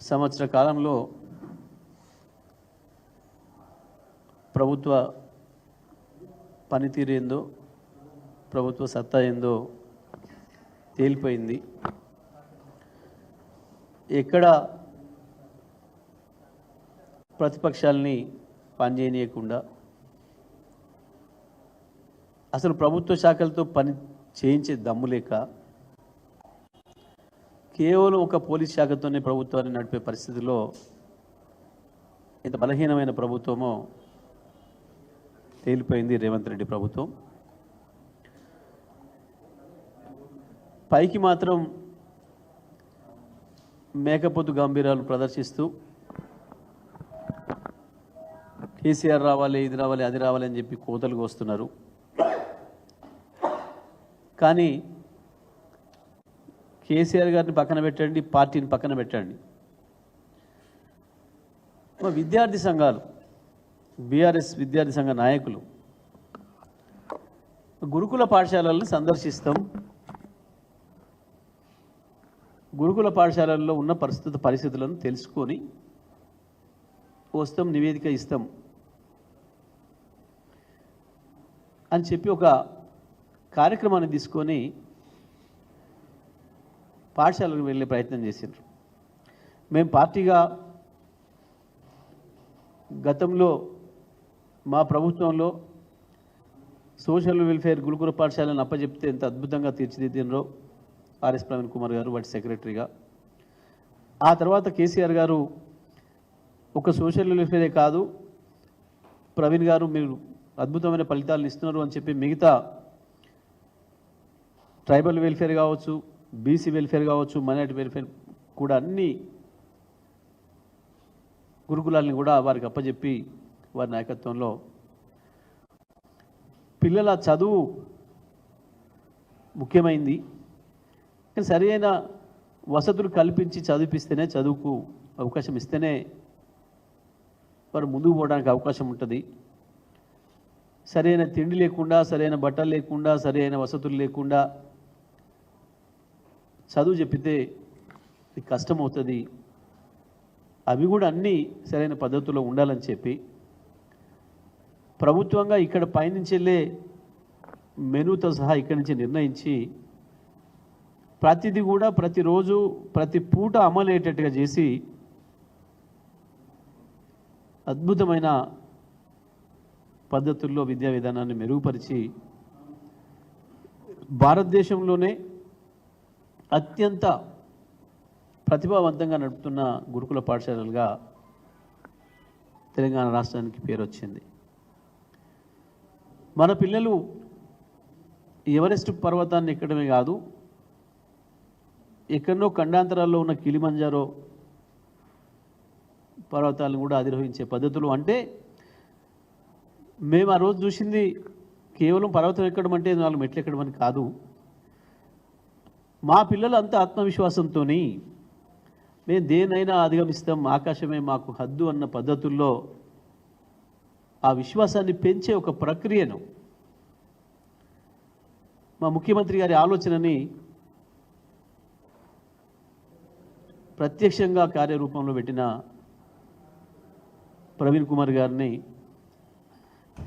సంవత్సర కాలంలో ప్రభుత్వ పనితీరు ఏందో ప్రభుత్వ సత్తా ఏందో తేలిపోయింది. ఎక్కడ ప్రతిపక్షాలని పనిచేయనీయకుండా అసలు ప్రభుత్వ శాఖలతో పని చేయించే దమ్ము లేక కేవలం ఒక పోలీస్ శాఖతోనే ప్రభుత్వాన్ని నడిపే పరిస్థితిలో ఇంత బలహీనమైన ప్రభుత్వమో తేలిపోయింది రేవంత్ రెడ్డి ప్రభుత్వం. పైకి మాత్రం మేకపోతు గంభీరాలు ప్రదర్శిస్తూ కేసీఆర్ రావాలి ఇది రావాలి అది రావాలి అని చెప్పి కోతలు వస్తున్నారు. కానీ కేసీఆర్ గారిని పక్కన పెట్టండి పార్టీని పక్కన పెట్టండి. మా విద్యార్థి సంఘాలు బీఆర్ఎస్ విద్యార్థి సంఘ నాయకులు గురుకుల పాఠశాలలను సందర్శిస్తాం. గురుకుల పాఠశాలల్లో ఉన్న పరిస్థితి పరిస్థితులను తెలుసుకొని వస్తాం నివేదిక ఇస్తాం. అని చెప్పి ఒక కార్యక్రమాన్ని తీసుకొని పాఠశాలకు వెళ్ళే ప్రయత్నం చేసిండ్రు. మేము పార్టీగా గతంలో మా ప్రభుత్వంలో సోషల్ వెల్ఫేర్ గురుకుల పాఠశాలను అప్పచెప్తే ఎంత అద్భుతంగా తీర్చిదిద్దినరో ఆర్ఎస్ ప్రవీణ్ కుమార్ గారు వాటి సెక్రటరీగా. ఆ తర్వాత కేసీఆర్ గారు ఒక సోషల్ వెల్ఫేరే కాదు ప్రవీణ్ గారు మీరు అద్భుతమైన ఫలితాలను ఇస్తున్నారు అని చెప్పి మిగతా ట్రైబల్ వెల్ఫేర్ కావచ్చు బీసీ వెల్ఫేర్ కావచ్చు మైనార్టీ వెల్ఫేర్ కూడా అన్ని గురుకులాలని కూడా వారికి అప్పజెప్పి వారి నాయకత్వంలో పిల్లల చదువు ముఖ్యమైంది. కానీ సరి అయిన వసతులు కల్పించి చదివిపిస్తేనే చదువుకు అవకాశం ఇస్తేనే వారు ముందుకు పోవడానికి అవకాశం ఉంటుంది. సరైన తిండి లేకుండా సరైన బట్టలు లేకుండా సరైన వసతులు లేకుండా చదువు చెప్పితే ఇది కష్టం అవుతుంది అవి కూడా అన్నీ సరైన పద్ధతిలో ఉండాలని చెప్పి ప్రభుత్వంగా ఇక్కడ పైనుంచి వెళ్ళే మెనూతో సహా ఇక్కడి నుంచి నిర్ణయించి ప్రతిదీ కూడా ప్రతిరోజు ప్రతి పూట అమలయ్యేటట్టుగా చేసి అద్భుతమైన పద్ధతుల్లో విద్యా విధానాన్ని మెరుగుపరిచి భారతదేశంలోనే అత్యంత ప్రతిభావంతంగా నడుపుతున్న గురుకుల పాఠశాలలుగా తెలంగాణ రాష్ట్రానికి పేరు వచ్చింది. మన పిల్లలు ఎవరెస్ట్ పర్వతాన్ని ఎక్కడమే కాదు ఎక్కడో ఖండాంతరాల్లో ఉన్న కిలిమంజారో పర్వతాలను కూడా అధిరోహించే పద్ధతులు అంటే మేము ఆ రోజు చూసింది కేవలం పర్వతం ఎక్కడం అంటే నాలుగు మెట్లు ఎక్కడం అని కాదు. మా పిల్లలు అంత ఆత్మవిశ్వాసంతో మేము దేనైనా అధిగమిస్తాం ఆకాశమే మాకు హద్దు అన్న పద్ధతుల్లో ఆ విశ్వాసాన్ని పెంచే ఒక ప్రక్రియను. మా ముఖ్యమంత్రి గారి ఆలోచనని ప్రత్యక్షంగా కార్యరూపంలో పెట్టిన ప్రవీణ్ కుమార్ గారిని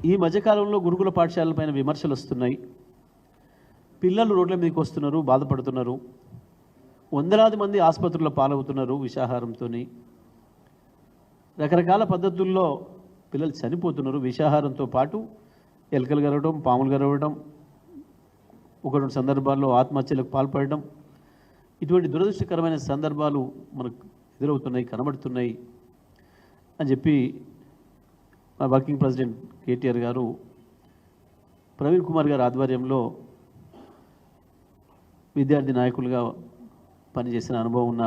ఈ మధ్యకాలంలో గురుకుల పాఠశాలలపైన విమర్శలు వస్తున్నాయి పిల్లలు రోడ్ల మీదకి వస్తున్నారు బాధపడుతున్నారు. వందలాది మంది ఆసుపత్రుల్లో పాలవుతున్నారు విషాహారంతో రకరకాల పద్ధతుల్లో పిల్లలు చనిపోతున్నారు విషాహారంతో పాటు ఎలకలు గరవడం పాములు గరవడం ఒక రెండు సందర్భాల్లో ఆత్మహత్యలకు పాల్పడడం. ఇటువంటి దురదృష్టకరమైన సందర్భాలు మనకు ఎదురవుతున్నాయి కనబడుతున్నాయి అని చెప్పి మా వర్కింగ్ ప్రెసిడెంట్ కేటీఆర్ గారు ప్రవీణ్ కుమార్ గారి ఆధ్వర్యంలో విద్యార్థి నాయకులుగా పనిచేసిన అనుభవం ఉన్న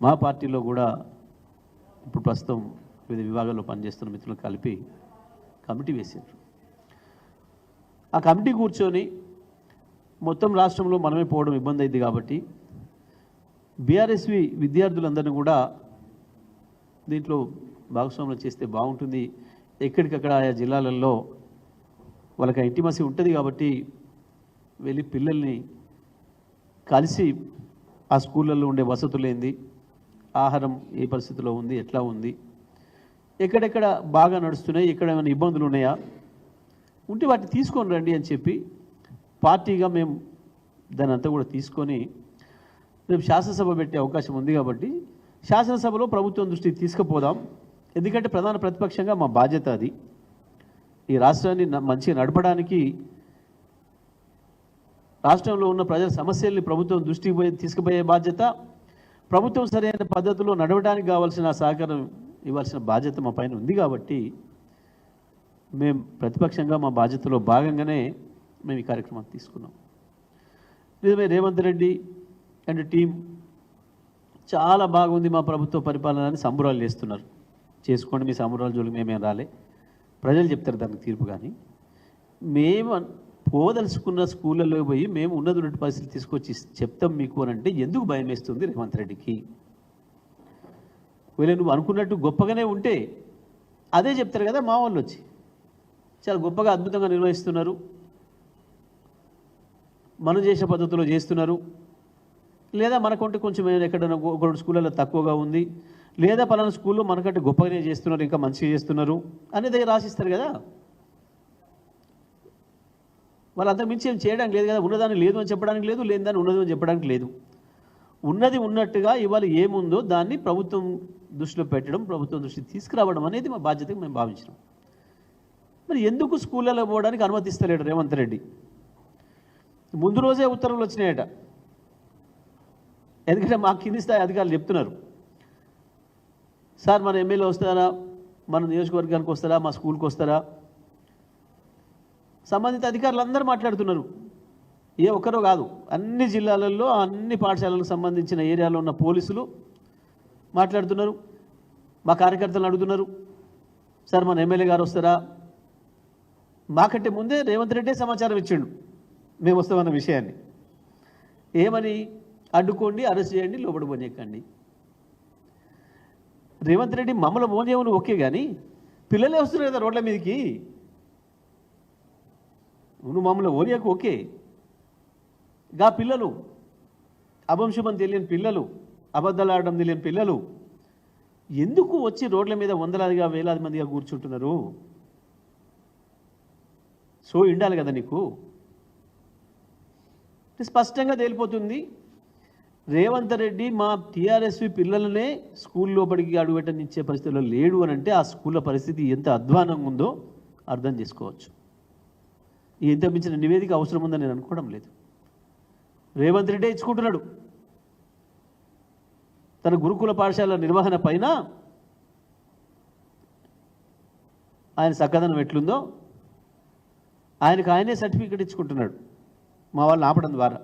మా పార్టీలో కూడా ఇప్పుడు ప్రస్తుతం వివిధ విభాగాల్లో పనిచేస్తున్న మిత్రులు కలిపి కమిటీ వేశారు. ఆ కమిటీ కూర్చొని మొత్తం రాష్ట్రంలో మనమే పోవడం ఇబ్బంది అయింది కాబట్టి బీఆర్ఎస్వి విద్యార్థులందరినీ కూడా దీంట్లో భాగస్వాములు చేస్తే బాగుంటుంది. ఎక్కడికక్కడ ఆయా జిల్లాలలో వాళ్ళకి ఆ ఇంటిమసి ఉంటుంది కాబట్టి వెళ్ళి పిల్లల్ని కలిసి ఆ స్కూళ్ళల్లో ఉండే వసతులు ఏంది ఆహారం ఏ పరిస్థితిలో ఉంది? ఎట్లా ఉంది? ఎక్కడెక్కడ బాగా నడుస్తున్నాయి? ఎక్కడ ఏమైనా ఇబ్బందులు ఉన్నాయా? ఉంటే వాటిని తీసుకొని రండి అని చెప్పి పార్టీగా మేము దాని అంతా కూడా తీసుకొని రేపు శాసనసభ పెట్టే అవకాశం ఉంది కాబట్టి శాసనసభలో ప్రభుత్వం దృష్టికి తీసుకుపోదాం. ఎందుకంటే ప్రధాన ప్రతిపక్షంగా మా బాధ్యత అది. ఈ రాష్ట్రాన్ని న- మంచిగా నడపడానికి రాష్ట్రంలో ఉన్న ప్రజల సమస్యల్ని ప్రభుత్వం దృష్టికి పోయి తీసుకుపోయే బాధ్యత. ప్రభుత్వం సరైన పద్ధతిలో నడవడానికి కావాల్సిన సహకారం ఇవ్వాల్సిన బాధ్యత మా పైన ఉంది కాబట్టి మేము ప్రతిపక్షంగా మా బాధ్యతలో భాగంగానే మేము ఈ కార్యక్రమాన్ని తీసుకున్నాం. నిజమే రేవంత్ రెడ్డి అండ్ టీం చాలా బాగుంది మా ప్రభుత్వ పరిపాలన అని సంబురాలు చేస్తున్నారు. చేసుకోండి మీ సంబురాల జోలికి మేమేం రాలే. ప్రజలు చెప్తారు దానికి తీర్పు కానీ. మేము పోదలుచుకున్న స్కూళ్ళలో పోయి మేము ఉన్నటువంటి పరిస్థితి తీసుకొచ్చి చెప్తాం మీకు అని అంటే ఎందుకు భయం వేస్తుంది రేవంత్ రెడ్డికి? వీళ్ళు నువ్వు అనుకున్నట్టు గొప్పగానే ఉంటే అదే చెప్తారు కదా మా వాళ్ళు వచ్చి. చాలా గొప్పగా అద్భుతంగా నిర్వహిస్తున్నారు. మనం చేసే పద్ధతిలో చేస్తున్నారు. లేదా మనకుంటే కొంచెం ఎక్కడైనా ఒక రెండు స్కూళ్ళలో తక్కువగా ఉంది. లేదా పలానా స్కూల్లో మనకంటే గొప్పగానే చేస్తున్నారు ఇంకా మంచిగా చేస్తున్నారు అనేది రాసిస్తారు కదా. వాళ్ళు మించి ఏం చేయడానికి లేదు కదా. ఉన్నదాన్ని లేదు అని చెప్పడానికి లేదు లేని దాన్ని ఉన్నది అని చెప్పడానికి లేదు. ఉన్నది ఉన్నట్టుగా ఇవాళ ఏముందో దాన్ని ప్రభుత్వం దృష్టిలో పెట్టడం ప్రభుత్వం దృష్టికి తీసుకురావడం అనేది మా బాధ్యతగా మేము భావించినాం. మరి ఎందుకు స్కూళ్ళలో పోవడానికి అనుమతిస్తలేడు రేవంత్ రెడ్డి? ముందు రోజే ఉత్తర్వులు వచ్చినాయట. ఎందుకంటే మా కింది స్థాయి అధికారులు చెప్తున్నారు. సార్ మన ఎమ్మెల్యే వస్తారా? మన నియోజకవర్గానికి వస్తారా? మా స్కూల్కి వస్తారా? సంబంధిత అధికారులు అందరూ మాట్లాడుతున్నారు. ఏ ఒక్కరో కాదు. అన్ని జిల్లాలలో అన్ని పాఠశాలలకు సంబంధించిన ఏరియాలో ఉన్న పోలీసులు మాట్లాడుతున్నారు. మా కార్యకర్తలను అడుగుతున్నారు. సార్ మన ఎమ్మెల్యే గారు వస్తారా? మాకంటే ముందే రేవంత్ రెడ్డే సమాచారం ఇచ్చిండు. మేము వస్తామన్న విషయాన్ని. ఏమని? అడ్డుకోండి అరెస్ట్ చేయండి లోపల పోనీయకండి. రేవంత్ రెడ్డి మమ్మల్ని మోనేమని ఓకే కానీ పిల్లలే వస్తున్నారు కదా రోడ్ల మీదకి. నువ్వు మమ్మల్ని ఓరియాకు ఓకే. గా పిల్లలు అభంశుభం తెలియని పిల్లలు అబద్ధాలు ఆడడం తెలియని పిల్లలు ఎందుకు వచ్చి రోడ్ల మీద వందలాదిగా వేలాది మందిగా కూర్చుంటున్నారు? సో ఉండాలి కదా నీకు? స్పష్టంగా తేలిపోతుంది. రేవంత్ రెడ్డి మా టీఆర్ఎస్వి పిల్లలనే స్కూల్ లోపలికి అడుగుపెట్టనిచ్చే పరిస్థితిలో లేడు అని అంటే ఆ స్కూళ్ళ పరిస్థితి ఎంత అధ్వానంగా ఉందో అర్థం చేసుకోవచ్చు. ఇంత మించిన నివేదిక అవసరం ఉందని నేను అనుకోవడం లేదు. రేవంత్ రెడ్డే ఇచ్చుకుంటున్నాడు. తన గురుకుల పాఠశాల నిర్వహణ పైన ఆయన చక్కదనం ఎట్లుందో ఆయనకు ఆయనే సర్టిఫికెట్ ఇచ్చుకుంటున్నాడు. మా వాళ్ళని ఆపడం ద్వారా.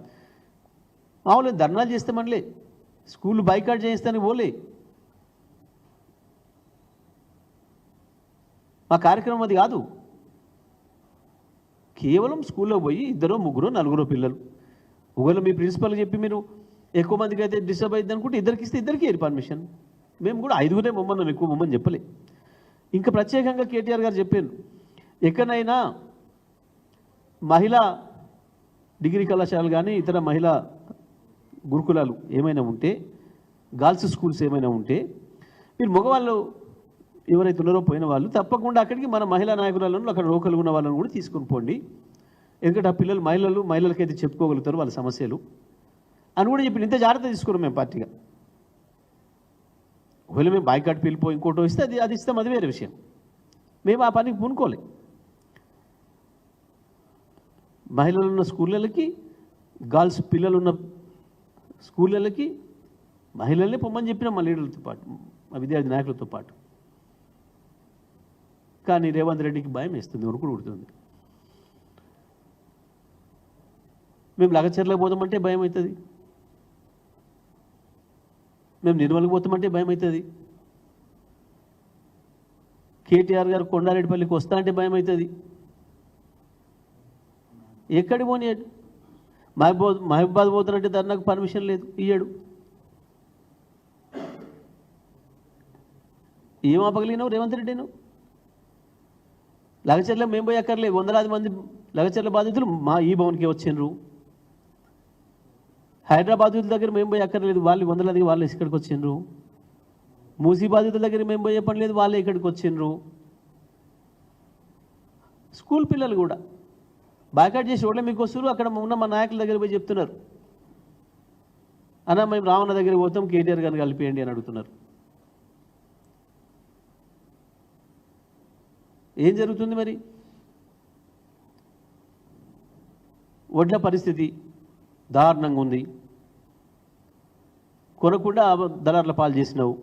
మా వాళ్ళు ధర్నాలు చేస్తామనిలే స్కూల్ బైకాట్ చేయిస్తానికి పోలే. మా కార్యక్రమం అది కాదు. కేవలం స్కూల్లో పోయి ఇద్దరు ముగ్గురు నలుగురు పిల్లలు. ఒకవేళ మీ ప్రిన్సిపల్ చెప్పి మీరు ఎక్కువ మందికి అయితే డిస్టర్బ్ అయింది అనుకుంటే ఇద్దరికి ఇస్తే ఇద్దరికి ఏరి పర్మిషన్? మేము కూడా ఐదుగురే మమ్మల్ని ఎక్కువ మమ్మల్ని చెప్పలే. ఇంకా ప్రత్యేకంగా కేటీఆర్ గారు చెప్పారు ఎక్కడైనా మహిళా డిగ్రీ కళాశాలలు కానీ ఇతర మహిళా గురుకులాలు ఏమైనా ఉంటే గర్ల్స్ స్కూల్స్ ఏమైనా ఉంటే మీరు మగవాళ్ళు ఎవరైతే ఉన్నారో పోయిన వాళ్ళు తప్పకుండా అక్కడికి మన మహిళా నాయకురాలను అక్కడ రోకలు ఉన్న వాళ్ళని కూడా తీసుకొని పోండి. ఎందుకంటే ఆ పిల్లలు మహిళలు మహిళలకైతే చెప్పుకోగలుగుతారు వాళ్ళ సమస్యలు. అని కూడా చెప్పి ఇంత జాగ్రత్త తీసుకున్నాం మేము పార్టీగా. ఒకవేళ మేము బాయ్కాట్ పిలిపో ఇంకోటో ఇస్తే అది అది ఇస్తాం అది వేరే విషయం. మేము ఆ పనికి పూనుకోలే. మహిళలు ఉన్న స్కూళ్ళకి గర్ల్స్ పిల్లలు ఉన్న స్కూళ్ళకి మహిళల్ని పొమ్మని చెప్పిన మా లీడర్లతో పాటు మా విద్యార్థి నాయకులతో పాటు. కానీ రేవంత్ రెడ్డికి భయం వేస్తుంది ఉరుకుడు ఉడుతుంది మేము లగచర్లకు పోతామంటే భయం అవుతుంది. మేము నిర్మల్కి పోతామంటే భయం అవుతుంది. కేటీఆర్ గారు కొండారెడ్డిపల్లికి వస్తా అంటే భయం అవుతుంది. ఎక్కడి పోనీయాడు మహబూబ్ మహబూబాద్ పోతానంటే ధర్నాకు పర్మిషన్ లేదు ఇయ్యాడు. ఏం ఆపగలిగినావు రేవంత్ రెడ్డి నువ్వు లగచర్ల మేము పోయక్కర్లే అక్కర్లేదు వందలాది మంది లగచర్ల బాధితులు మా ఈ భవన్కి వచ్చిండ్రు. హైదరాబాదుల దగ్గర మేము పోయి అక్కర్లేదు వాళ్ళు వందలాది వాళ్ళు ఇక్కడికి వచ్చిండ్రు. మూసీ బాధితుల దగ్గర మేము పోయే పని లేదు వాళ్ళే ఇక్కడికి వచ్చిండ్రు. స్కూల్ పిల్లలు కూడా. బాయ్కాట్ చేసి రోడ్లే మీకు వస్తున్నారు అక్కడ ఉన్న మా నాయకుల దగ్గర పోయి చెప్తున్నారు. అన్న మేము రావణ దగ్గర పోతాం కేటీఆర్ గారిని కలిపేయండి అని అడుగుతున్నారు. ఏం జరుగుతుంది మరి? వడ్ల పరిస్థితి దారుణంగా ఉంది. కొనకుండా అబ- దళారుల పాలు చేసినావు.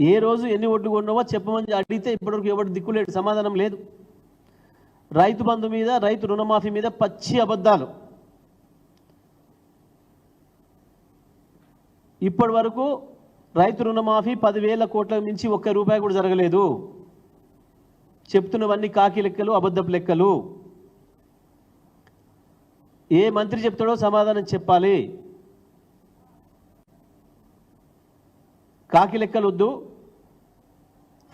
ఏ రోజు ఎన్ని ఒడ్లు కొన్నావో చెప్పమని అడిగితే ఇప్పటివరకు ఎవరు దిక్కులేడు సమాధానం లేదు. రైతు బంధు మీద రైతు రుణమాఫీ మీద పచ్చి అబద్ధాలు. ఇప్పటి వరకు రైతు రుణమాఫీ పదివేల కోట్ల మించి ఒక్క రూపాయి కూడా జరగలేదు. చెప్తున్నవన్నీ కాకి లెక్కలు అబద్ధపు లెక్కలు. ఏ మంత్రి చెప్తాడో సమాధానం చెప్పాలి. కాకి లెక్కలు వద్దు.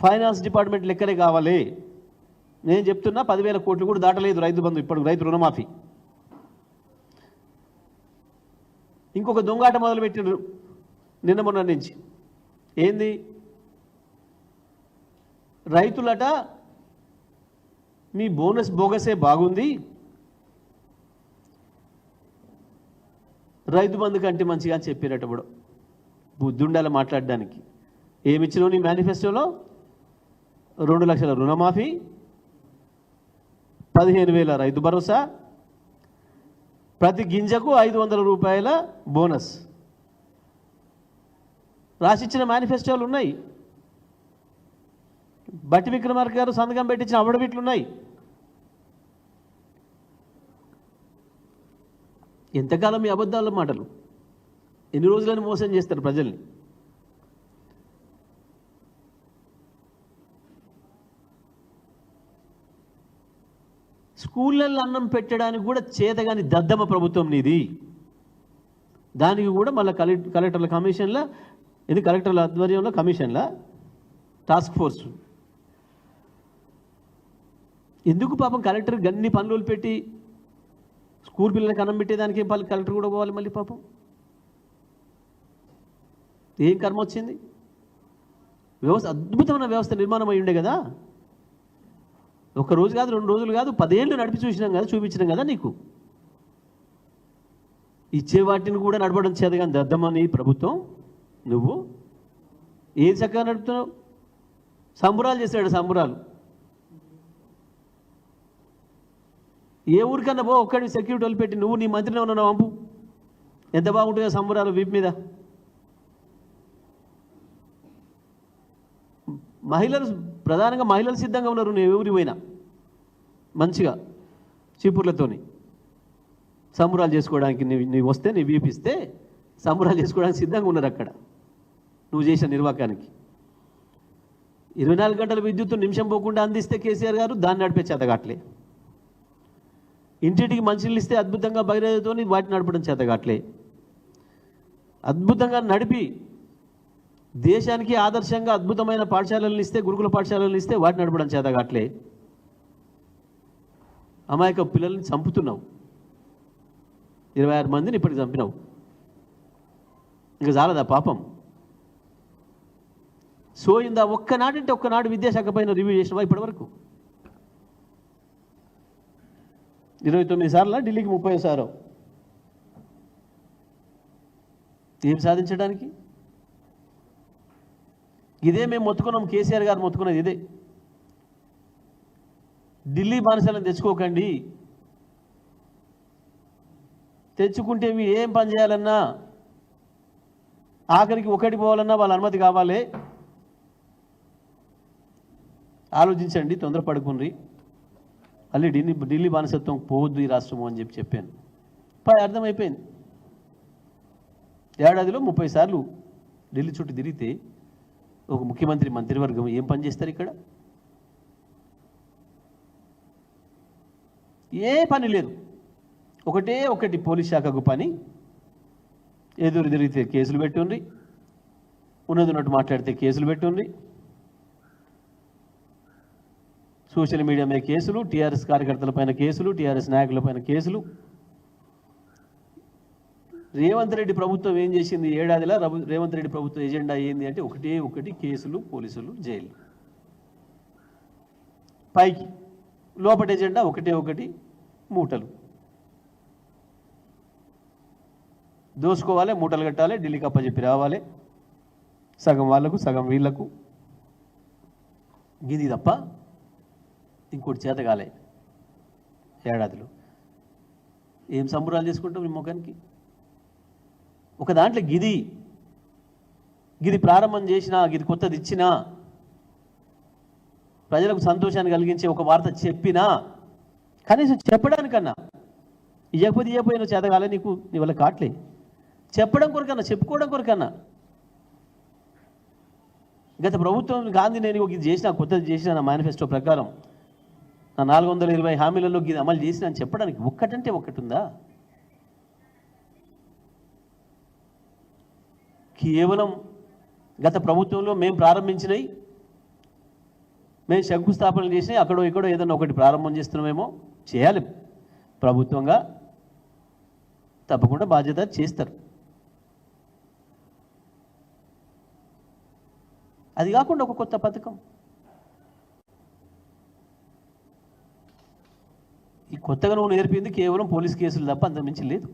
ఫైనాన్స్ డిపార్ట్మెంట్ లెక్కలే కావాలి. నేను చెప్తున్నా పదివేల కోట్లు కూడా దాటలేదు రైతు బంధు ఇప్పుడు రైతు రుణమాఫీ. ఇంకొక దొంగాట మొదలు పెట్టిండ్రు నిన్న మొన్న నుంచి. ఏంది? రైతులట మీ బోనస్ బోగసే బాగుంది. రైతు బంధు కంటే మంచిగా అని చెప్పారట బుద్ధుండాలి మాట్లాడడానికి. ఏమిచ్చినావు నీ మేనిఫెస్టోలో? రెండు లక్షల రుణమాఫీ పదిహేను వేల రైతు భరోసా ప్రతి గింజకు ఐదు వందల రూపాయల బోనస్. రాసిచ్చిన మేనిఫెస్టోలు ఉన్నాయి. బట్టి విక్రమార్క గారు సంతకం పెట్టించిన అవడబిట్లు ఉన్నాయి. ఎంతకాలం మీ అబద్ధాల మాటలు? ఎన్ని రోజులని మోసం చేస్తారు ప్రజల్ని? స్కూళ్ళల్లో అన్నం పెట్టడానికి కూడా చేతగాని దద్దమ్మ ప్రభుత్వం నీది. దానికి కూడా మళ్ళీ కలెక్టర్ కలెక్టర్ల కమిషన్ల ఇది కలెక్టర్ల ఆధ్వర్యంలో కమిషన్ల టాస్క్ ఫోర్స్. ఎందుకు పాపం కలెక్టర్ గన్ని పనులు పెట్టి స్కూల్ పిల్లలకి అన్నం పెట్టేదానికి వాళ్ళు కలెక్టర్ కూడా పోవాలి మళ్ళీ పాపం. ఏం కర్మ వచ్చింది? వ్యవస్థ అద్భుతమైన వ్యవస్థ నిర్మాణం అయి ఉండే కదా. ఒక రోజు కాదు రెండు రోజులు కాదు పదేళ్ళు నడిపి చూసినాం కదా చూపించినాం కదా నీకు. ఇచ్చే వాటిని కూడా నడపడం చేత కానీ దద్దమని ప్రభుత్వం? నువ్వు? ఏది చక్కగా నడుపుతున్నావు? సంబురాలు చేశాడు సంబురాలు. ఏ ఊరికన్నా పో ఒక్కడి సెక్యూరిటీ వాళ్ళు పెట్టి నువ్వు నీ మంత్రిని ఉన్న పంపు. ఎంత బాగుంటుందో సంబురాలు వీపు మీద. మహిళలు ప్రధానంగా మహిళలు సిద్ధంగా ఉన్నారు నువ్వు ఎవరి పోయినా. మంచిగా చీపుర్లతోని. సంబురాలు చేసుకోవడానికి నీవు నీ వస్తే నీ వీపిస్తే సంబురాలు చేసుకోవడానికి సిద్ధంగా ఉన్నారు అక్కడ. నువ్వు చేసిన నిర్వాకానికి. ఇరవై నాలుగు గంటల విద్యుత్ నిమిషం పోకుండా అందిస్తే కేసీఆర్ గారు దాన్ని నడిపే చేతగాట్లే ఇంటింటికి మంచినీళ్ళు ఇస్తే అద్భుతంగా బహిరేతో వాటిని నడపడం చేత చేతగాట్లే అద్భుతంగా నడిపి దేశానికి ఆదర్శంగా అద్భుతమైన పాఠశాలలను ఇస్తే గురుకుల పాఠశాలలను ఇస్తే వాటిని నడపడం చేత చేతగాట్లే అమాయక పిల్లల్ని చంపుతున్నావు. ఇరవై ఆరు మందిని ఇప్పటికి చంపినావు. ఇంకా చాలదా పాపం? సో ఇందా ఒక్కనాడంటే ఒక్కనాడు విద్యాశాఖ పైన రివ్యూ చేసినవా ఇప్పటివరకు ఇరవై తొమ్మిది సార్లు ఢిల్లీకి ముప్పై సారు. ఏం సాధించడానికి? ఇదే మేము మొత్తుకున్నాం కేసీఆర్ గారు మొత్తుకున్నది ఇదే. ఢిల్లీ బానిసలను తెచ్చుకోకండి. తెచ్చుకుంటే మీరు ఏం పని చేయాలన్నా? ఆఖరికి ఒకటి పోవాలన్నా వాళ్ళ అనుమతి కావాలి. ఆలోచించండి తొందరపడుకుని మళ్ళీ ఢిల్లీ ఢిల్లీ బానిసత్వం పోవద్దు ఈ రాష్ట్రము అని చెప్పి చెప్పాను. పై అర్థమైపోయింది. ఏడాదిలో ముప్పై సార్లు ఢిల్లీ చుట్టూ తిరిగితే ఒక ముఖ్యమంత్రి మంత్రివర్గం ఏం పని చేస్తారు ఇక్కడ? ఏ పని లేదు. ఒకటే ఒకటి పోలీస్ శాఖకు పని. ఎదురు తిరిగితే కేసులు పెట్టుండ్రి. ఉన్నది ఉన్నట్టు మాట్లాడితే కేసులు పెట్టుండ్రి. సోషల్ మీడియా మీద కేసులు టీఆర్ఎస్ కార్యకర్తల పైన కేసులు టీఆర్ఎస్ నాయకుల పైన కేసులు. రేవంత్ రెడ్డి ప్రభుత్వం ఏం చేసింది? ఏడాదిలా రేవంత్ రెడ్డి ప్రభుత్వం ఎజెండా ఏంది అంటే ఒకటే ఒకటి కేసులు పోలీసులు జైలు. పైకి. లోపటి ఎజెండా ఒకటే ఒకటి మూటలు. దోసుకోవాలి మూటలు కట్టాలి ఢిల్లీకి అప్పచెప్పి రావాలి. సగం వాళ్ళకు సగం వీళ్ళకు గిది తప్ప ఇంకోటి చేత కాలే ఏడాదిలో. ఏం సంబురాలు చేసుకుంటాం ఈ ముఖానికి? ఒక దాంట్లో గిది గిది ప్రారంభం చేసినా గిది కొత్తది ఇచ్చినా ప్రజలకు సంతోషాన్ని కలిగించే ఒక వార్త చెప్పినా కనీసం చెప్పడానికన్నా ఇవ్వకపోతే చేత చేతగాలే నీకు నీ వల్ల కాట్లే. చెప్పడం కొరకన్నా చెప్పుకోవడం కొరకన్నా. గత ప్రభుత్వం గాంధీ నేను ఒక ఇది చేసిన కొత్తది చేసిన మేనిఫెస్టో ప్రకారం నాలుగు వందల ఇరవై హామీలలో ఇది అమలు చేసిన అని చెప్పడానికి ఒక్కటంటే ఒక్కటి ఉందా కేవలం గత ప్రభుత్వంలో మేము ప్రారంభించినవి మేము శంకుస్థాపన చేసినాయి అక్కడో ఇక్కడో ఏదైనా ఒకటి ప్రారంభం చేస్తున్నామేమో చేయాలి. ప్రభుత్వంగా తప్పకుండా బాధ్యత చేస్తారు. అది కాకుండా ఒక కొత్త పథకం. ఈ కొత్తగా నువ్వు నేర్పింది కేవలం పోలీస్ కేసులు తప్ప అంత లేదు.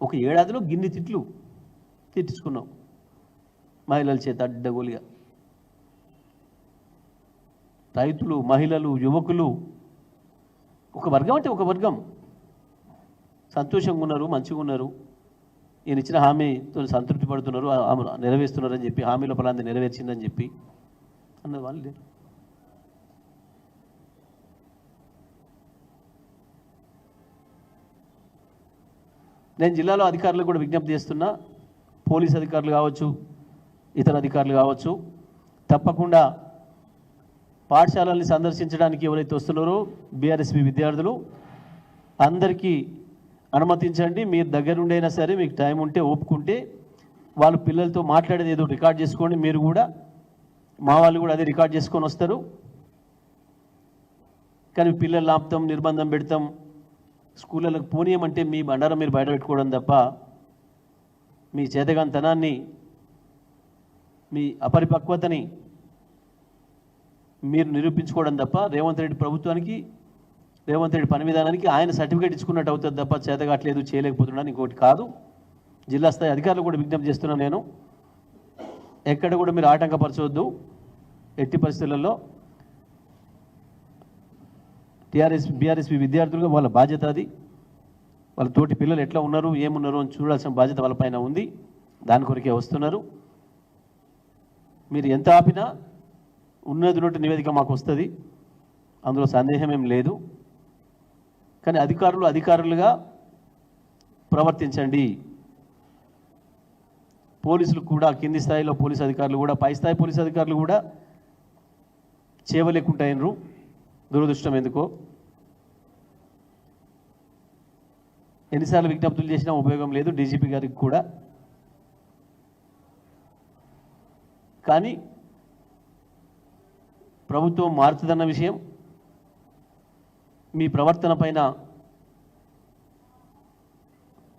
ఒక ఏడాదిలో గిన్ని తిట్లు తిట్టించుకున్నావు మహిళల చేత అడ్డగోలుగా. రైతులు మహిళలు యువకులు ఒక వర్గం అంటే ఒక వర్గం. సంతోషంగా ఉన్నారు మంచిగా ఉన్నారు. ఈయన ఇచ్చిన హామీతో సంతృప్తి పడుతున్నారు నెరవేరుస్తున్నారని చెప్పి హామీల ఫలాన్ని నెరవేర్చిందని చెప్పి. అన్నది వాళ్ళు నేను జిల్లాలో అధికారులకు కూడా విజ్ఞప్తి చేస్తున్నా పోలీస్ అధికారులు కావచ్చు ఇతర అధికారులు కావచ్చు తప్పకుండా పాఠశాలల్ని సందర్శించడానికి ఎవరైతే వస్తున్నారో బీఆర్ఎస్పీ విద్యార్థులు అందరికీ అనుమతించండి. మీరు దగ్గరుండైనా సరే మీకు టైం ఉంటే ఒప్పుకుంటే వాళ్ళు పిల్లలతో మాట్లాడేది ఏదో రికార్డ్ చేసుకోండి. మీరు కూడా మా వాళ్ళు కూడా అదే రికార్డ్ చేసుకొని వస్తారు. కానీ పిల్లలు ఆపుతాం నిర్బంధం పెడతాం. స్కూళ్ళకు పోనీయమంటే మీ బండారం మీరు బయట పెట్టుకోవడం తప్ప మీ చేతగాంతనాన్ని మీ అపరిపక్వతని మీరు నిరూపించుకోవడం తప్ప రేవంత్ రెడ్డి ప్రభుత్వానికి రేవంత్ రెడ్డి పని విధానానికి ఆయన సర్టిఫికేట్ ఇచ్చుకున్నట్టు అవుతుంది తప్ప చేతగాట్లేదు చేయలేకపోతున్నాను ఇంకోటి కాదు. జిల్లా స్థాయి అధికారులు కూడా విజ్ఞప్తి చేస్తున్నాను నేను. ఎక్కడ కూడా మీరు ఆటంకపరచవద్దు. ఎట్టి పరిస్థితులలో టీఆర్ఎస్ బీఆర్ఎస్పీ విద్యార్థులుగా వాళ్ళ బాధ్యత అది. వాళ్ళ తోటి పిల్లలు ఎట్లా ఉన్నారు ఏమున్నారు అని చూడాల్సిన బాధ్యత వాళ్ళపైన ఉంది. దాని కొరకే వస్తున్నారు. మీరు ఎంత ఆపినా ఉన్నది ఉన్నట్టు నివేదిక మాకు వస్తుంది. అందులో సందేహం ఏం లేదు. కానీ అధికారులు అధికారులుగా ప్రవర్తించండి. పోలీసులు కూడా కింది స్థాయిలో పోలీస్ అధికారులు కూడా పై స్థాయి పోలీస్ అధికారులు కూడా చేయలేకుంటాయినరు దురదృష్టం ఎందుకో? ఎన్నిసార్లు విజ్ఞప్తులు చేసినా ఉపయోగం లేదు డీజీపీ గారికి కూడా. కానీ ప్రభుత్వం మారుతుందన్న విషయం మీ ప్రవర్తన పైన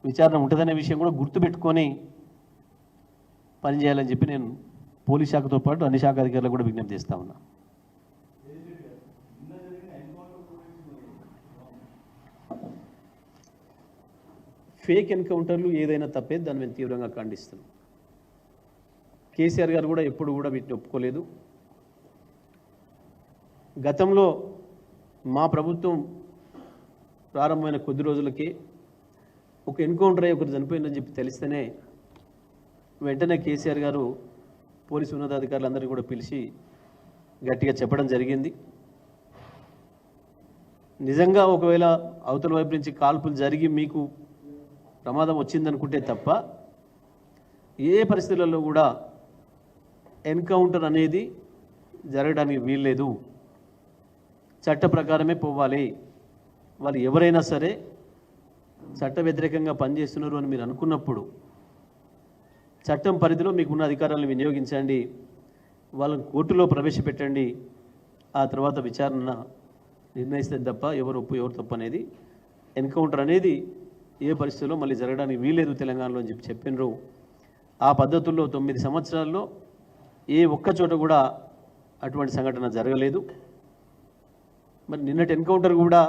విచారణ ఉంటుందనే విషయం కూడా గుర్తుపెట్టుకొని పనిచేయాలని చెప్పి నేను పోలీస్ శాఖతో పాటు అన్ని శాఖ అధికారులకు కూడా విజ్ఞప్తి చేస్తా ఉన్నా. ఫేక్ ఎన్కౌంటర్లు ఏదైనా తప్పే దాన్ని మేము తీవ్రంగా ఖండిస్తున్నాం. కేసీఆర్ గారు కూడా ఎప్పుడు కూడా వీటిని ఒప్పుకోలేదు. గతంలో మా ప్రభుత్వం ప్రారంభమైన కొద్ది రోజులకి ఒక ఎన్కౌంటర్ అయ్యి ఒకరు చనిపోయిందని చెప్పి తెలిస్తేనే వెంటనే కేసీఆర్ గారు పోలీసు ఉన్నతాధికారులందరినీ కూడా పిలిచి గట్టిగా చెప్పడం జరిగింది. నిజంగా ఒకవేళ అవతల వైపు నుంచి కాల్పులు జరిగి మీకు ప్రమాదం వచ్చిందనుకుంటే తప్ప ఏ పరిస్థితులలో కూడా ఎన్కౌంటర్ అనేది జరగడానికి వీల్లేదు. చట్ట ప్రకారమే పోవాలి. వాళ్ళు ఎవరైనా సరే చట్ట వ్యతిరేకంగా పనిచేస్తున్నారు అని మీరు అనుకున్నప్పుడు చట్టం పరిధిలో మీకున్న అధికారాలను వినియోగించండి. వాళ్ళని కోర్టులో ప్రవేశపెట్టండి. ఆ తర్వాత విచారణ నిర్ణయిస్తుంది తప్ప ఎవరు ఒప్పు ఎవరు తప్పు అనేది ఎన్కౌంటర్ అనేది ఏ పరిస్థితుల్లో మళ్ళీ జరగడానికి వీలేదు తెలంగాణలో అని చెప్పి చెప్పినరు. ఆ పద్ధతుల్లో తొమ్మిది సంవత్సరాల్లో ఏ ఒక్క చోట కూడా అటువంటి సంఘటన జరగలేదు. మరి నిన్నటి ఎన్కౌంటర్ కూడా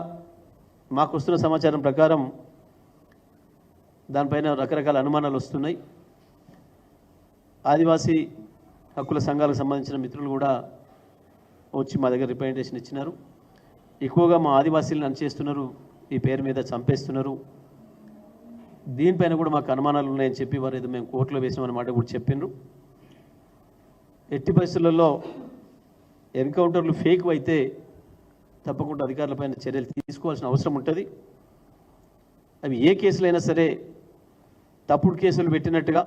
మాకు వస్తున్న సమాచారం ప్రకారం దానిపైన రకరకాల అనుమానాలు వస్తున్నాయి. ఆదివాసీ హక్కుల సంఘాలకు సంబంధించిన మిత్రులు కూడా వచ్చి మా దగ్గర రిప్రజెంటేషన్ ఇచ్చినారు. ఎక్కువగా మా ఆదివాసీలను అనిచేస్తున్నారు ఈ పేరు మీద చంపేస్తున్నారు. దీనిపైన కూడా మాకు అనుమానాలు ఉన్నాయని చెప్పి వారు ఏదో మేము కోర్టులో వేసామని మాట కూడా చెప్పిండ్రు. ఎట్టి పరిస్థితులలో ఎన్కౌంటర్లు ఫేక్ అయితే తప్పకుండా అధికారులపైన చర్యలు తీసుకోవాల్సిన అవసరం ఉంటుంది. అవి ఏ కేసులైనా సరే తప్పుడు కేసులు పెట్టినట్టుగా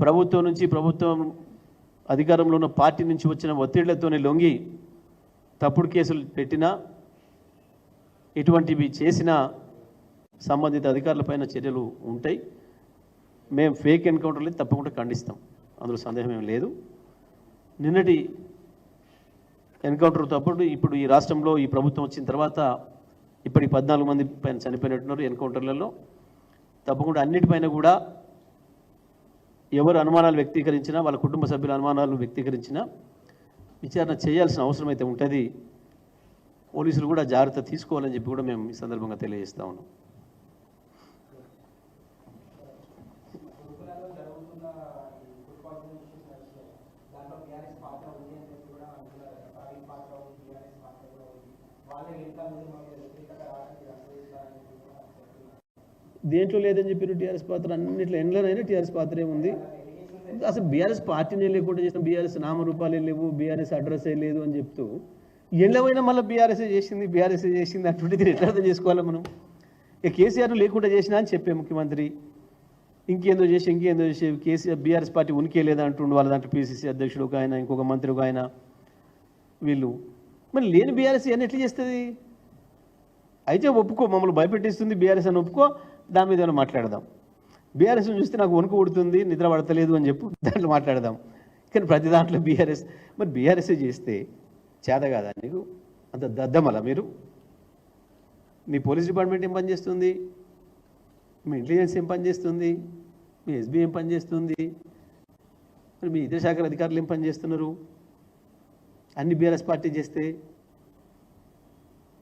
ప్రభుత్వం నుంచి ప్రభుత్వం అధికారంలో ఉన్న పార్టీ నుంచి వచ్చిన ఒత్తిళ్ళతోనే లొంగి తప్పుడు కేసులు పెట్టినా ఇటువంటివి చేసినా సంబంధిత అధికారులపైన చర్యలు ఉంటాయి. మేము ఫేక్ ఎన్కౌంటర్లు తప్పకుండా ఖండిస్తాం. అందులో సందేహం ఏం లేదు. నిన్నటి ఎన్కౌంటర్ తప్పుడు. ఇప్పుడు ఈ రాష్ట్రంలో ఈ ప్రభుత్వం వచ్చిన తర్వాత ఇప్పటికి పద్నాలుగు మంది పైన చనిపోయినట్టున్నారు ఎన్కౌంటర్లలో. తప్పకుండా అన్నిటిపైన కూడా ఎవరు అనుమానాలు వ్యక్తీకరించినా వాళ్ళ కుటుంబ సభ్యుల అనుమానాలు వ్యక్తీకరించినా విచారణ చేయాల్సిన అవసరం అయితే ఉంటుంది. పోలీసులు కూడా జాగ్రత్త తీసుకోవాలని చెప్పి కూడా మేము ఈ సందర్భంగా తెలియజేస్తా ఉన్నాం గురుకులాల్లో జరుగుతున్న ఈ ఫుడ్ పాయిజన్ ఇష్యూస్ నడిచాయి దాంట్లో బీఆర్ఎస్ పాత్ర ఉంది అని చెప్పి కూడా అంటున్నారు కదా ప్రవీణ్ పాత్ర ఉంది బీఆర్ఎస్ పాత్ర కూడా ఉంది వాళ్ళే వెనుక నుండి మా మీద వ్యతిరేకత రావడానికి అనుభవిస్తారని చెప్పి కూడా చెప్తున్నారు దేంట్లో లేదని చెప్పిన టీఆర్ఎస్ పాత్ర? అన్నింటిలో ఎండ్లోనైనా టీఆర్ఎస్ పాత్రే ఉంది. అసలు బీఆర్ఎస్ పార్టీనే లేకుండా చేసిన బీఆర్ఎస్ నామరూపాలే లేవు బీఆర్ఎస్ అడ్రస్ లేదు అని చెప్తూ ఎండ్లమైనా మళ్ళీ బీఆర్ఎస్ చేసింది బీఆర్ఎస్ చేసింది అటువంటిది ఎట్లా అర్థం చేసుకోవాలి మనం? ఇక కేసీఆర్ లేకుండా చేసినా అని చెప్పే ముఖ్యమంత్రి. ఇంకేందో చేసి ఇంకేందో చేసి కేసీఆర్ బీఆర్ఎస్ పార్టీ ఉనికి లేదా అంటుండు వాళ్ళ దాంట్లో పీసీసీ అధ్యక్షుడు ఒక ఆయన ఇంకొక మంత్రి ఒక ఆయన వీళ్ళు. మరి లేని బీఆర్ఎస్ అని ఎట్లా చేస్తుంది? అయితే ఒప్పుకో మమ్మల్ని భయపెట్టిస్తుంది బీఆర్ఎస్ అని ఒప్పుకో. దాని మీద ఏమైనా మాట్లాడదాం. బీఆర్ఎస్ చూస్తే నాకు వణుకు ఉడుతుంది నిద్ర పడతలేదు అని చెప్పు దాంట్లో మాట్లాడదాం. కానీ ప్రతి దాంట్లో బీఆర్ఎస్ మరి బీఆర్ఎస్ చేస్తే చేత కాదా నీకు? అంత దద్దమల మీరు? మీ పోలీస్ డిపార్ట్మెంట్ ఏం పని చేస్తుంది? మీ ఇంటెలిజెన్స్ ఏం పనిచేస్తుంది మీ ఎస్బీ ఏం పనిచేస్తుంది మరి మీ ఇతర శాఖల అధికారులు ఏం పని చేస్తున్నారు? అన్ని బీఆర్ఎస్ పార్టీ చేస్తే